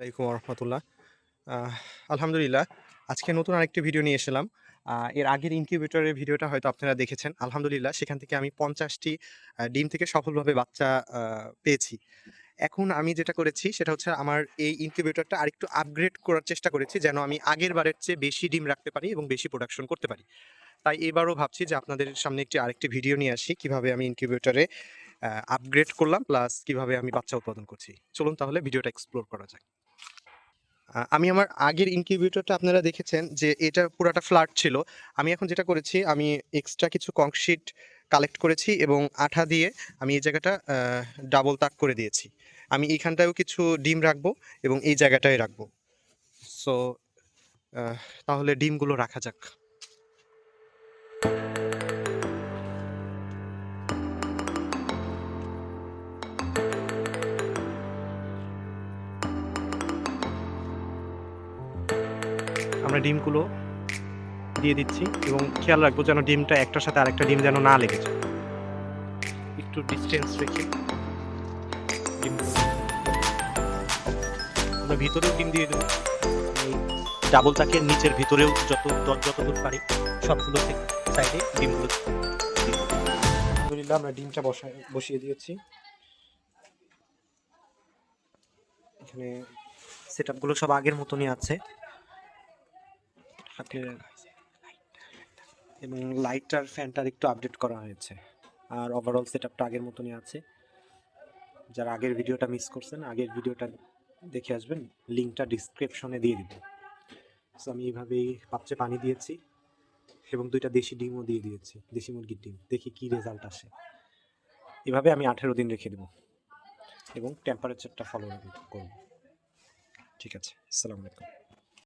আলাইকুম রহমতুল্লাহ আলহামদুলিল্লাহ, আজকে নতুন আরেকটি ভিডিও নিয়ে এসেলাম। এর আগের ইনকিউবেটরের ভিডিওটা হয়তো আপনারা দেখেছেন। আলহামদুলিল্লাহ, সেখান থেকে আমি পঞ্চাশটি ডিম থেকে সফলভাবে বাচ্চা পেয়েছি। এখন আমি যেটা করেছি, সেটা হচ্ছে আমার এই ইনকিউবেটরটা আরেকটু আপগ্রেড করার চেষ্টা করেছি, যেন আমি আগের বারের চেয়ে বেশি ডিম রাখতে পারি এবং বেশি প্রোডাকশন করতে পারি। তাই এবারও ভাবছি যে আপনাদের সামনে একটি আরেকটি ভিডিও নিয়ে আসি, কীভাবে আমি ইনকিউবেটরে আপগ্রেড করলাম প্লাস কীভাবে আমি বাচ্চা উৎপাদন করছি। চলুন তাহলে ভিডিওটা এক্সপ্লোর করা যাক। আমি আমার আগের ইনকিউবেটরটা আপনারা দেখেছেন যে এটা পুরাটা ফ্ল্যাট ছিল। আমি এখন যেটা করেছি, আমি এক্সট্রা কিছু কংক্রিট কালেক্ট করেছি এবং আঠা দিয়ে আমি এই জায়গাটা ডাবল তাক করে দিয়েছি। আমি এইখানটায়ও কিছু ডিম রাখব এবং এই জায়গাটায় রাখব। সো তাহলে ডিমগুলো রাখা যাক। আমরা ডিমগুলো দিয়ে দিচ্ছি এবং খেয়াল রাখব যেন ডিমটা একটার সাথে আরেকটা ডিম যেন না লেগে যায়। একটু ডিস্টেন্স রেখে আমরা ভিতরেও ডিম দিয়ে দেবো। ডাবল তাকের নিচের ভিতরেও যত যত- যতদূর পারি সবগুলো সাইডে ডিমগুলো আমরা ডিমটা বসায় বসিয়ে দিয়েছি। এখানে সেট আপগুলো সব আগের মতনই আছে। হাতের এবং লাইটার ফ্যানটার একটু আপডেট করা হয়েছে। আর ওভারঅল সেট আপটা আগের মতনই আছে। যারা আগের ভিডিওটা মিস করছেন, আগের ভিডিওটা দেখে আসবেন লিঙ্কটা ডিসক্রিপশনে দিয়ে দিব। সো আমি এইভাবেই পাত্রে পানি দিয়েছি এবং দুইটা দেশি ডিমও দিয়ে দিয়েছি, দেশি মুরগির ডিম। দেখি কি রেজাল্ট আসে। এভাবে আমি আঠেরো দিন রেখে দেবো এবং টেম্পারেচারটা ফলো করব। ঠিক আছে, আসসালামু আলাইকুম।